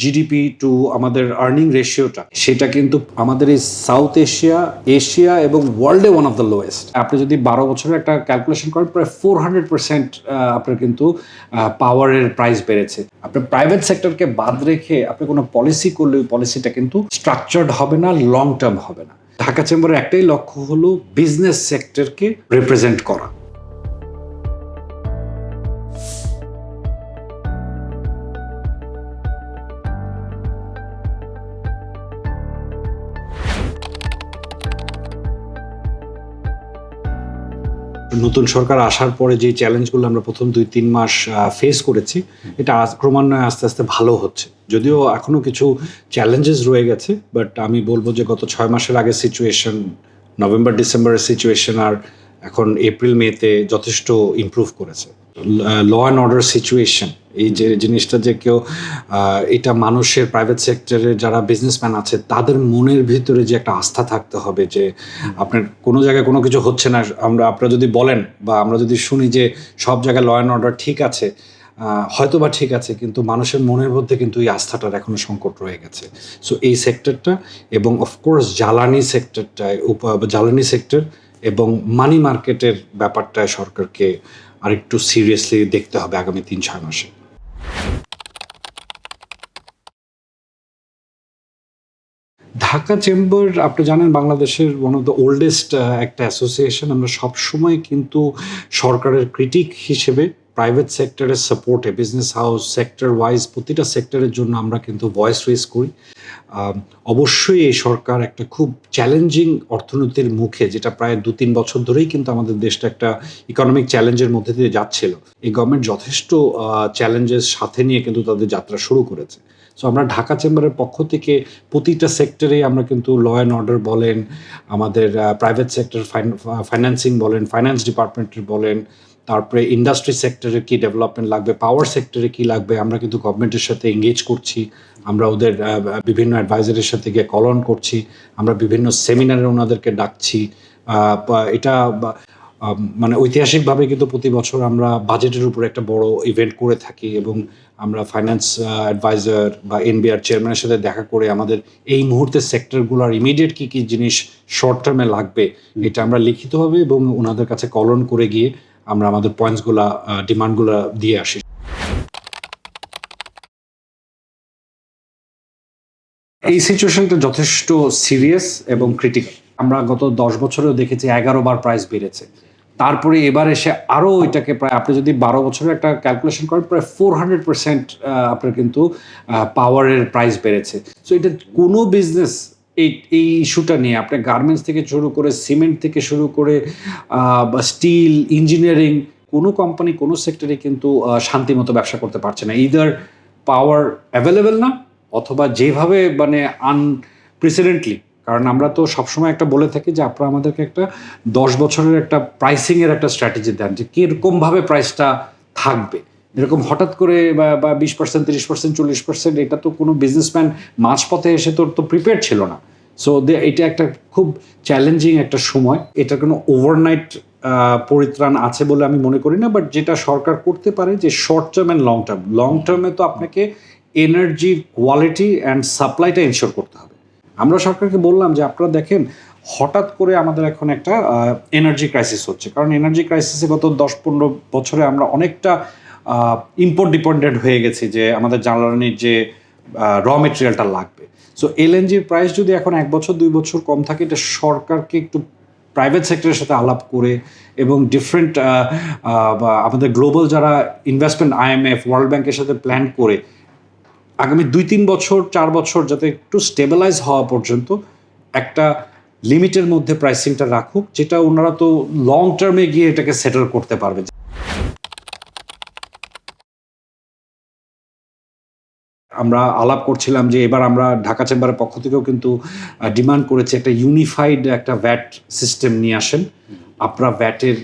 GDP two আমাদের earning রেশিওটা সেটা কিন্তু আমাদের এই সাউথ এশিয়া এশিয়া এবং ওয়ার্ল্ডে ওয়ান অফ দ্য লোয়েস্ট আপনি যদি বারো বছরের একটা ক্যালকুলেশন করেন, প্রায় ফোর হান্ড্রেড পার্সেন্ট আপনার কিন্তু পাওয়ারের প্রাইস বেড়েছে। আপনার প্রাইভেট সেক্টরকে বাদ রেখে আপনি কোনো পলিসি করলে ওই পলিসিটা কিন্তু স্ট্রাকচার্ড হবে না লং টার্ম হবে না। ঢাকা চেম্বারের একটাই লক্ষ্য হলো বিজনেস সেক্টরকে রিপ্রেজেন্ট করা। নতুন সরকার আসার পরে যে চ্যালেঞ্জগুলো আমরা প্রথম দুই, তিন মাস ফেস করেছি, এটা ক্রমান্বয়ে আস্তে আস্তে ভালো হচ্ছে। যদিও এখনও কিছু চ্যালেঞ্জেস রয়ে গেছে বাট আমি বলব যে গত ছয় মাসের আগে সিচুয়েশন নভেম্বর ডিসেম্বরের সিচুয়েশন আর এখন এপ্রিল মেতে যথেষ্ট ইম্প্রুভ করেছে। ল অ্যান্ড অর্ডার সিচুয়েশন এই যে জিনিসটা যে কেউ এটা মানুষের প্রাইভেট সেক্টরে যারা বিজনেসম্যান আছে তাদের মনের ভিতরে যে একটা আস্থা থাকতে হবে যে আপনার কোনো জায়গায় কোনো কিছু হচ্ছে না। আমরা আপনারা যদি বলেন বা আমরা যদি শুনি যে সব জায়গায় ল অ্যান্ড অর্ডার ঠিক আছে হয়তো বা ঠিক আছে কিন্তু মানুষের মনের মধ্যে কিন্তু এই আস্থাটার এখনও সংকট রয়ে গেছে। সো এই সেক্টরটা এবং অফকোর্স জ্বালানি সেক্টরটায় উপ- জ্বালানি সেক্টর এবং মানি মার্কেটের ব্যাপারটায় সরকারকে আরেকটু সিরিয়াসলি দেখতে হবে আগামী তিন, ছয় মাসে। ঢাকা চেম্বার, আপনি জানেন বাংলাদেশের ওয়ান অফ দ্য ওল্ডেস্ট একটা অ্যাসোসিয়েশন আমরা সবসময় কিন্তু সরকারের ক্রিটিক হিসেবে প্রাইভেট সেক্টরের সাপোর্টে বিজনেস হাউস সেক্টর ওয়াইজ প্রতিটা সেক্টরের জন্য আমরা কিন্তু ভয়েস রেজ করি। অবশ্যই এই সরকার একটা খুব চ্যালেঞ্জিং অর্থনীতির মুখে, যেটা প্রায় দু তিন বছর ধরেই কিন্তু আমাদের দেশটা একটা ইকোনমিক চ্যালেঞ্জের মধ্যে দিয়ে যাচ্ছিল। এই গভর্নমেন্ট যথেষ্ট চ্যালেঞ্জের সাথে নিয়ে কিন্তু তাদের যাত্রা শুরু করেছে। সো আমরা ঢাকা চেম্বারের পক্ষ থেকে প্রতিটা সেক্টরেই আমরা কিন্তু ল অ্যান্ড অর্ডার বলেন, আমাদের প্রাইভেট সেক্টর ফাইন্যান্সিং বলেন ফাইন্যান্স ডিপার্টমেন্টের বলেন তারপরে ইন্ডাস্ট্রি সেক্টরে কি ডেভেলপমেন্ট লাগবে পাওয়ার সেক্টরে কি লাগবে আমরা কিন্তু গভর্নমেন্টের সাথে এঙ্গেজ করছি আমরা ওদের বিভিন্ন অ্যাডভাইজারের সাথে গিয়ে কলন করছি আমরা বিভিন্ন সেমিনারে ওনাদেরকে ডাকছি এটা মানে ঐতিহাসিকভাবে কিন্তু প্রতি বছর আমরা বাজেটের উপর একটা বড় ইভেন্ট করে থাকি এবং আমরা ফাইন্যান্স অ্যাডভাইজার বা এনবিআর চেয়ারম্যানের সাথে দেখা করে আমাদের এই মুহূর্তে সেক্টরগুলোর ইমিডিয়েট কি কি জিনিস শর্ট টার্মে লাগবে এটা আমরা লিখিতভাবে এবং ওনাদের কাছে কলন করে গিয়ে আমরা আমাদের পয়েন্টসগুলা ডিমান্ডগুলো দিয়ে আসি। এই সিচুয়েশনটা যথেষ্ট সিরিয়াস এবং ক্রিটিক্যাল আমরা গত দশ বছরেও দেখেছি এগারো বার প্রাইস বেড়েছে। তারপরে এবার এসে আরও এটাকে প্রায়, আপনি যদি বারো বছরের একটা ক্যালকুলেশন করেন, প্রায় ফোর হান্ড্রেড পার্সেন্ট আপনার কিন্তু পাওয়ারের প্রাইস বেড়েছে। সো এটা কোনো বিজনেস এই এই ইস্যুটা নিয়ে, আপনি গার্মেন্টস থেকে শুরু করে সিমেন্ট থেকে শুরু করে বা স্টিল, ইঞ্জিনিয়ারিং, কোনো কোম্পানি, কোনো সেক্টরে কিন্তু শান্তিমতো ব্যবসা করতে পারছে না। ইদার পাওয়ার অ্যাভেলেবেল না, অথবা যেভাবে মানে আনপ্রেসিডেন্টলি কারণ আমরা তো সবসময় একটা বলে থাকি যে, আপনারা আমাদেরকে একটা দশ বছরের একটা প্রাইসিংয়ের একটা স্ট্র্যাটেজি দেন যে, কীরকমভাবে প্রাইসটা থাকবে। এরকম হঠাৎ করে বা বা বিশ পার্সেন্ট তিরিশ পার্সেন্ট চল্লিশ পার্সেন্ট এটা তো কোনো বিজনেসম্যান মাঝপথে এসে তোর তো প্রিপেয়ার ছিল না। সো দে এটা একটা খুব চ্যালেঞ্জিং একটা সময়। এটা কোনো ওভারনাইট পরিত্রাণ আছে বলে আমি মনে করি না বাট যেটা সরকার করতে পারে যে short term and long term long টার্মে তো আপনাকে এনার্জির কোয়ালিটি অ্যান্ড সাপ্লাইটা ইনশোর করতে হবে। আমরা সরকারকে বললাম যে, আপনারা দেখেন, হঠাৎ করে আমাদের এখন একটা এনার্জি ক্রাইসিস হচ্ছে। কারণ এনার্জি ক্রাইসিসে গত দশ পনেরো বছরে আমরা অনেকটা ইম্পোর্ট ডিপেন্ডেন্ট হয়ে গেছি যে আমাদের জ্বালানির যে র মেটেরিয়ালটা লাগবে। সো এলএনজির প্রাইস যদি এখন এক বছর, দুই বছর কম থাকে, এটা সরকারকে একটু প্রাইভেট সেক্টরের সাথে আলাপ করে এবং ডিফারেন্ট আমাদের গ্লোবাল যারা ইনভেস্টমেন্ট আইএমএফ ওয়ার্ল্ড ব্যাংকের সাথে প্ল্যান করে, আগামী দুই, তিন বছর, চার বছর যাতে একটু স্টেবিলাইজ হওয়া পর্যন্ত একটা লিমিটের মধ্যে প্রাইসিংটা রাখুক, যেটা ওনারা তো লং টার্মে গিয়ে এটাকে সেটেল করতে পারবে। আমরা আলাপ করছিলাম যে এবার আমরা ঢাকা চেম্বারের পক্ষ থেকেও কিন্তু ডিমান্ড করেছি একটা ইউনিফাইড একটা ভ্যাট সিস্টেম নিয়ে আসেন। আপনারা ভ্যাটের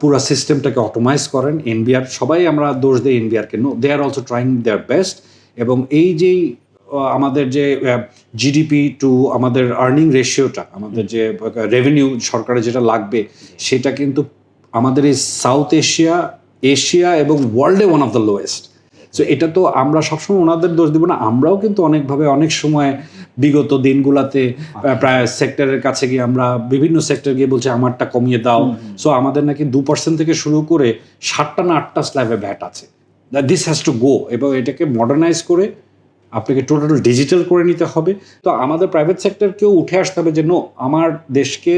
পুরো সিস্টেমটাকে অটোমাইজ করেন এনবিআর সবাই আমরা দোষ দিই এনবিআরকে no they are also trying their best এবং এই যেই আমাদের যে জিডিপি টু আমাদের আর্নিং রেশিওটা আমাদের যে রেভিনিউ সরকারের যেটা লাগবে, সেটা কিন্তু আমাদের এই সাউথ এশিয়া এশিয়া এবং ওয়ার্ল্ডে one of the lowest so এটা তো আমরা সবসময় ওনাদের দোষ দিব না আমরাও কিন্তু অনেকভাবে অনেক সময় বিগত দিনগুলাতে প্রায় সেক্টরের কাছে গিয়ে আমরা বিভিন্ন সেক্টর গিয়ে বলছি আমারটা কমিয়ে দাও। সো আমাদের নাকি দু পার্সেন্ট থেকে শুরু করে সাতটা না আটটা স্ল্যাবে ভ্যাট আছে। দিস হ্যাজ টু গো এবং এটাকে মডার্নাইজ করে আপনাকে টোটাল ডিজিটাল করে নিতে হবে। তো আমাদের প্রাইভেট সেক্টরকেও উঠে আসতে হবে যে নো আমার দেশকে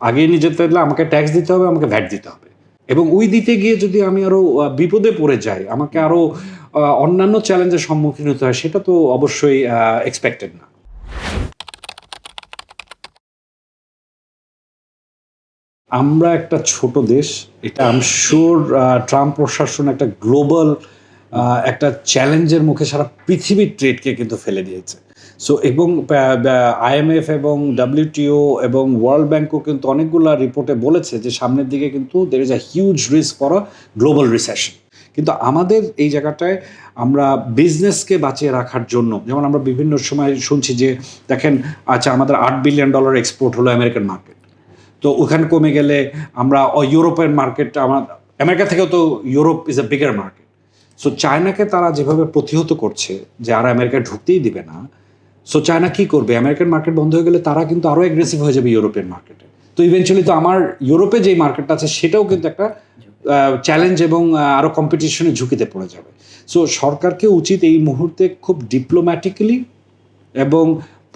আগে নিয়ে যেতে হলে আমাকে ট্যাক্স দিতে হবে আমাকে ভ্যাট দিতে হবে। এবং ওই দিতে গিয়ে যদি আমি আরও বিপদে পড়ে যাই, আমাকে আরও অন্যান্য চ্যালেঞ্জের সম্মুখীন হতে হয়, সেটা তো অবশ্যই এক্সপেক্টেড না। আমরা একটা ছোট দেশ, এটা আম শিওর ট্রাম্প প্রশাসন একটা গ্লোবাল একটা চ্যালেঞ্জের মুখে সারা পৃথিবীর ট্রেডকে কিন্তু ফেলে দিয়েছে। সো এবং আইএমএফ এবং ডাব্লিউটিও এবং ওয়ার্ল্ড ব্যাংকও কিন্তু অনেকগুলো রিপোর্টে বলেছে যে সামনের দিকে কিন্তু there is a huge risk for a global recession কিন্তু আমাদের এই জায়গাটায় আমরা বিজনেসকে বাঁচিয়ে রাখার জন্য, যেমন আমরা বিভিন্ন সময় শুনছি যে, দেখেন আচ্ছা আমাদের আট বিলিয়ন ডলার এক্সপোর্ট হলো আমেরিকান মার্কেট তো ওখানে কমে গেলে আমরা ইউরোপের মার্কেট আমার আমেরিকা থেকেও তো Europe is a bigger market so চায়নাকে তারা যেভাবে প্রতিহত করছে, যে আর আমেরিকায় ঢুকতেই দিবে না সো চায়না কি করবে? আমেরিকান মার্কেট বন্ধ হয়ে গেলে তারা কিন্তু আরও অ্যাগ্রেসিভ হয়ে যাবে ইউরোপিয়ান মার্কেটে তো ইভেনচুয়ালি তো আমার ইউরোপে যেই মার্কেটটা আছে, সেটাও কিন্তু একটা চ্যালেঞ্জ এবং আরও কম্পিটিশনের ঝুঁকিতে পড়ে যাবে। সো সরকারকে উচিত এই মুহূর্তে খুব ডিপ্লোম্যাটিক্যালি এবং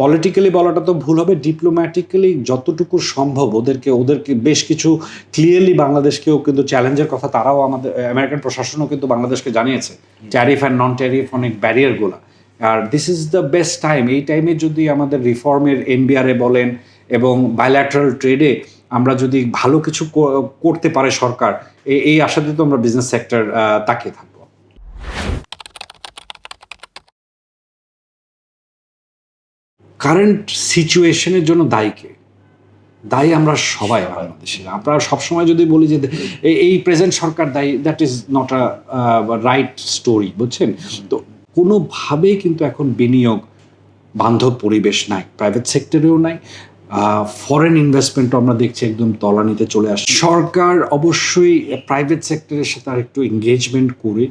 পলিটিক্যালি বলাটা তো ভুল হবে ডিপ্লোম্যাটিক্যালি যতটুকু সম্ভব ওদেরকে ওদেরকে বেশ কিছু ক্লিয়ারলি বাংলাদেশকেও কিন্তু চ্যালেঞ্জের কথা তারাও আমাদের আমেরিকান প্রশাসনও কিন্তু বাংলাদেশকে জানিয়েছে। ট্যারিফ অ্যান্ড নন ট্যারিফ অনেক ব্যারিয়ারগুলো আর this is the best time এই টাইমে যদি আমাদের রিফর্মের এনবিআরএ বলেন এবং বায়োল্যাটারাল ট্রেডে আমরা যদি ভালো কিছু করতে পারে সরকার এই আশাতে তো আমরা বিজনেস সেক্টর তাকিয়ে থাকব। কারেন্ট সিচুয়েশনের জন্য দায়ী কে? দায়ী আমরা সবাই বাংলাদেশে আমরা সবসময় যদি বলি যে এই প্রেজেন্ট সরকার দায়ী that is not a right story বুঝছেন? তো কোনোভাবেই কিন্তু এখন বিনিয়োগ বান্ধব পরিবেশ নাই প্রাইভেট সেক্টরেও নাই ফরেন ইনভেস্টমেন্টও আমরা দেখছি একদম তলানিতে চলে আসছে। সরকার অবশ্যই প্রাইভেট সেক্টরের সাথে আর একটু এঙ্গেজমেন্ট করে,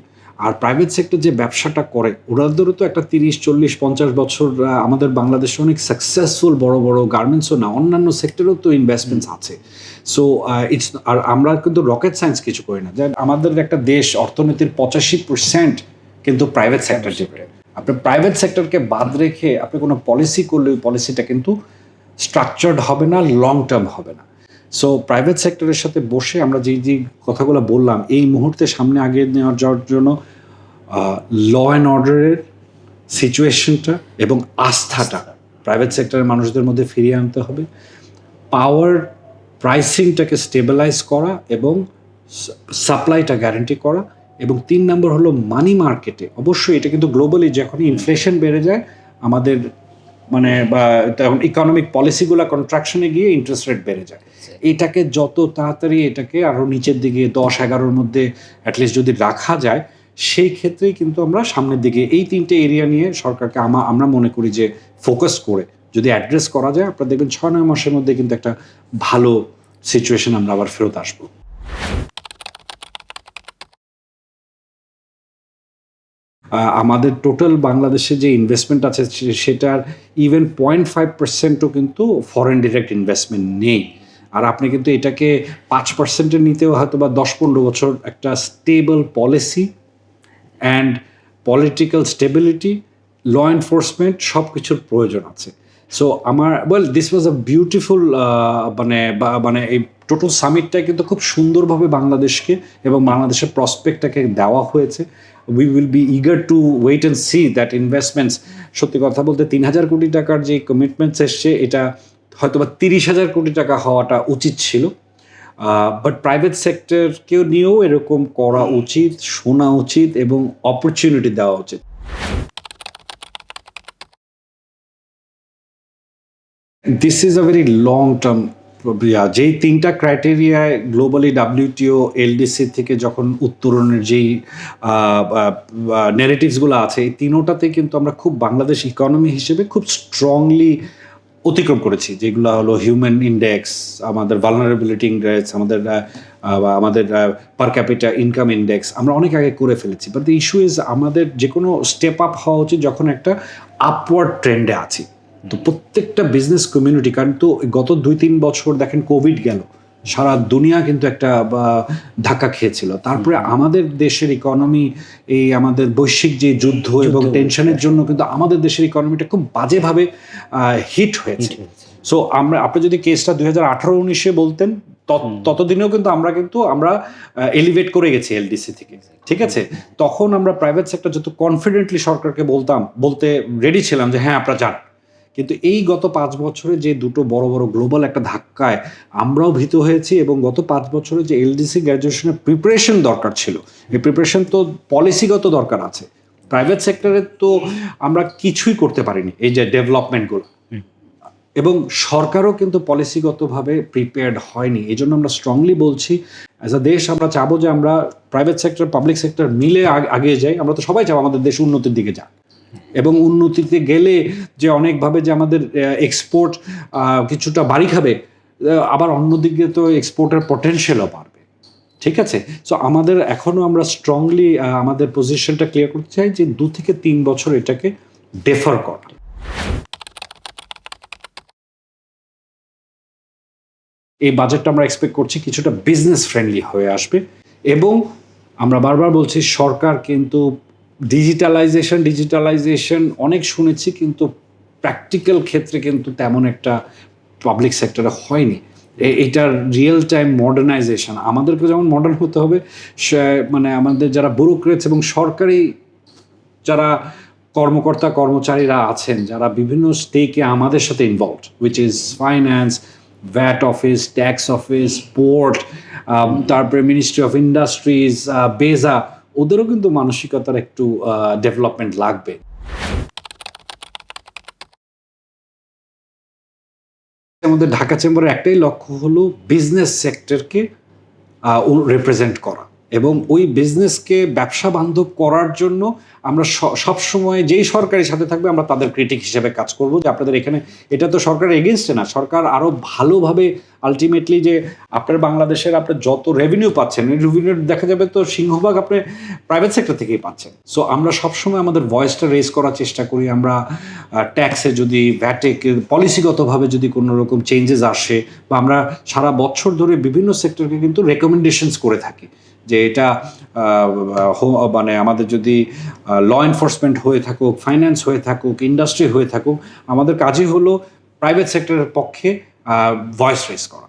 আর প্রাইভেট সেক্টর যে ব্যবসাটা করে ওনাদেরও তো একটা তিরিশ, চল্লিশ, পঞ্চাশ বছর আমাদের বাংলাদেশে অনেক সাকসেসফুল বড় বড় গার্মেন্টসও না, অন্যান্য সেক্টরেও তো ইনভেস্টমেন্টস আছে। সো ইটস আর আমরা কিন্তু রকেট সায়েন্স কিছু করি না। যে আমাদের একটা দেশ অর্থনীতির পঁচাশি পার্সেন্ট কিন্তু প্রাইভেট সেক্টর ডিপেন্ড আপনি প্রাইভেট সেক্টরকে বাদ রেখে আপনি কোনো পলিসি করলে ওই পলিসিটা কিন্তু স্ট্রাকচার্ড হবে না লং টার্ম হবে না। সো প্রাইভেট সেক্টরের সাথে বসে আমরা যেই যে কথাগুলো বললাম, এই মুহূর্তে সামনে আগে নেওয়ার যাওয়ার জন্য ল অ্যান্ড অর্ডারের সিচুয়েশনটা এবং আস্থাটা প্রাইভেট সেক্টরের মানুষদের মধ্যে ফিরিয়ে আনতে হবে। পাওয়ার প্রাইসিংটাকে স্টেবিলাইজ করা এবং সাপ্লাইটা গ্যারান্টি করা এবং তিন নম্বর হলো মানি মার্কেটে অবশ্যই এটা কিন্তু গ্লোবালি যখন ইনফ্লেশন বেড়ে যায়, আমাদের মানে বা তখন ইকোনমিক পলিসিগুলো কন্ট্রাকশনে গিয়ে ইন্টারেস্ট রেট বেড়ে যায়। এটাকে যত তাড়াতাড়ি এটাকে আরও নিচের দিকে দশ, এগারোর মধ্যে অ্যাটলিস্ট যদি রাখা যায়, সেই ক্ষেত্রেই কিন্তু আমরা সামনের দিকে এই তিনটে এরিয়া নিয়ে সরকারকে আমা, আমরা মনে করি যে ফোকাস করে। যদি অ্যাড্রেস করা যায়, আপনারা দেখবেন ছয়, নয় মাসের মধ্যে কিন্তু একটা ভালো সিচুয়েশন আমরা আবার ফেরত আসব। আমাদের টোটাল বাংলাদেশে যে ইনভেস্টমেন্ট আছে সেটার ইভেন পয়েন্ট ফাইভ পার্সেন্টও কিন্তু ফরেন ডিরেক্ট ইনভেস্টমেন্ট নেই। আর আপনি কিন্তু এটাকে পাঁচ পার্সেন্টের নিতেও হয়তো বা দশ পনেরো বছর একটা stable policy and political stability law enforcement সব কিছুর প্রয়োজন আছে। সো আমার well this was a beautiful মানে মানে এই টোটাল সামিটটা কিন্তু খুব সুন্দরভাবে বাংলাদেশকে এবং বাংলাদেশের প্রসপেক্টটাকে দেওয়া হয়েছে। We will be eager to wait and see that investments সত্যি কথা বলতে তিন হাজার কোটি টাকার যে কমিটমেন্টস এসছে, এটা হয়তো বা তিরিশ হাজার কোটি টাকা হওয়াটা উচিত ছিল। বাট প্রাইভেট সেক্টরকেও নিয়েও এরকম করা উচিত, শোনা উচিত এবং অপরচুনিটি দেওয়া উচিত। This is a very long term যেই তিনটা ক্রাইটেরিয়ায় গ্লোবালি ডাব্লিউটিও এলডিসি থেকে যখন উত্তরণের যেই নেগেটিভসগুলো আছে, এই তিনোটাতে কিন্তু আমরা খুব বাংলাদেশ ইকোনমি হিসেবে খুব স্ট্রংলি অতিক্রম করেছি। যেগুলো হলো হিউম্যান ইন্ডেক্স আমাদের ভালনারেবিলিটি ইন্ডেক্স আমাদের আমাদের পার ক্যাপিটা ইনকাম ইন্ডেক্স আমরা অনেক আগে করে ফেলেছি। বাট দ্য ইস্যু ইজ আমাদের যে কোনো স্টেপ আপ হওয়া উচিত যখন একটা আপওয়ার্ড ট্রেন্ডে আছি। তো প্রত্যেকটা বিজনেস কমিউনিটি কারণ তো গত দুই তিন বছর দেখেন কোভিড গেল সারা দুনিয়া কিন্তু একটা ধাক্কা খেয়েছিল। তারপরে আমাদের দেশের ইকোনমি এই আমাদের বৈশ্বিক যে যুদ্ধ এবং টেনশনের জন্য কিন্তু আমাদের দেশের ইকোনমিটা খুব বাজেভাবে হিট হয়েছে। সো আমরা আপনি যদি কেসটা দুই হাজার আঠারো উনিশে বলতেন তত- ততদিনেও কিন্তু আমরা কিন্তু আমরা এলিভেট করে গেছি এলডিসি থেকে ঠিক আছে? তখন আমরা প্রাইভেট সেক্টর যত কনফিডেন্টলি সরকারকে বলতাম বলতে রেডি ছিলাম যে হ্যাঁ আপনারা যান। কিন্তু এই গত পাঁচ বছরে যে দুটো বড় বড় গ্লোবাল একটা ধাক্কায় আমরাও ভীত হয়েছি এবং গত পাঁচ বছরে যে এলডিসি গ্র্যাজুয়েশনের প্রিপারেশন দরকার ছিল। এই প্রিপারেশন তো পলিসিগত দরকার আছে। প্রাইভেট সেক্টরে তো আমরা কিছুই করতে পারিনি এই যে ডেভেলপমেন্টগুলো এবং সরকারও কিন্তু পলিসিগতভাবে প্রিপেয়ার্ড হয়নি। এই জন্য আমরা স্ট্রংলি বলছি অ্যাজ আ দেশ আমরা চাবো যে আমরা প্রাইভেট সেক্টর পাবলিক সেক্টর মিলে আগে যাই। আমরা তো সবাই চাবো আমাদের দেশ উন্নতির দিকে যাক। এবং উন্নতিতে গেলে যে অনেকভাবে যে আমাদের এক্সপোর্ট কিছুটা বাড়ি খাবে আবার অন্যদিকে তো এক্সপোর্টের পটেনশিয়ালও বাড়বে। ঠিক আছে? সো আমাদের এখনও আমরা স্ট্রংলি আমাদের পজিশনটা ক্লিয়ার করতে চাই যে দু থেকে তিন বছর এটাকে ডেফার করা। এই বাজেটটা আমরা এক্সপেক্ট করছি কিছুটা বিজনেস ফ্রেন্ডলি হয়ে আসবে এবং আমরা বারবার বলছি সরকার কিন্তু ডিজিটালাইজেশন ডিজিটালাইজেশন অনেক শুনেছি কিন্তু প্র্যাকটিক্যাল ক্ষেত্রে কিন্তু তেমন একটা পাবলিক সেক্টরে হয়নি। এটার রিয়েল টাইম মডার্নাইজেশন আমাদেরকে যেমন মডার্ন হতে হবে মানে আমাদের যারা ব্যুরোক্রেটস এবং সরকারি যারা কর্মকর্তা, কর্মচারীরা আছেন, যারা বিভিন্ন স্টেকে আমাদের সাথে involve which is finance VAT office tax office port তারপরে মিনিস্ট্রি অফ ইন্ডাস্ট্রিজ বেজা ওদেরও কিন্তু মানসিকতার একটু ডেভেলপমেন্ট লাগবে। আমাদের ঢাকা চেম্বারের একটাই লক্ষ্য হলো বিজনেস সেক্টরকে রিপ্রেজেন্ট করা। এবং ওই বিজনেসকে ব্যবসা বান্ধব করার জন্য আমরা সব সময় যেই সরকারের সাথে থাকবে আমরা তাদের ক্রিটিক হিসেবে কাজ করব যে আপনাদের এখানে, এটা তো সরকার এগেনস্টে না, সরকার আরও ভালোভাবে আলটিমেটলি যে আপনার বাংলাদেশের আপনার যত রেভিনিউ পাচ্ছেন রেভিনিউ দেখা যাবে তো সিংহভাগ আপনি প্রাইভেট সেক্টর থেকেই পাচ্ছেন। সো আমরা সবসময় আমাদের ভয়েসটা রেজ করার চেষ্টা করি, আমরা ট্যাক্সে যদি ভ্যাটে পলিসিগতভাবে যদি কোনো রকম চেঞ্জেস আসে, বা আমরা সারা বছর ধরে বিভিন্ন সেক্টরকে কিন্তু রেকমেন্ডেশনস করে থাকি। যে এটা মানে আমাদের যদি ল এনফোর্সমেন্ট হয়ে থাকুক ফাইন্যান্স হয়ে থাকুক ইন্ডাস্ট্রি হয়ে থাকুক, আমাদের কাজই হলো প্রাইভেট সেক্টরের পক্ষে ভয়েস রেস করা।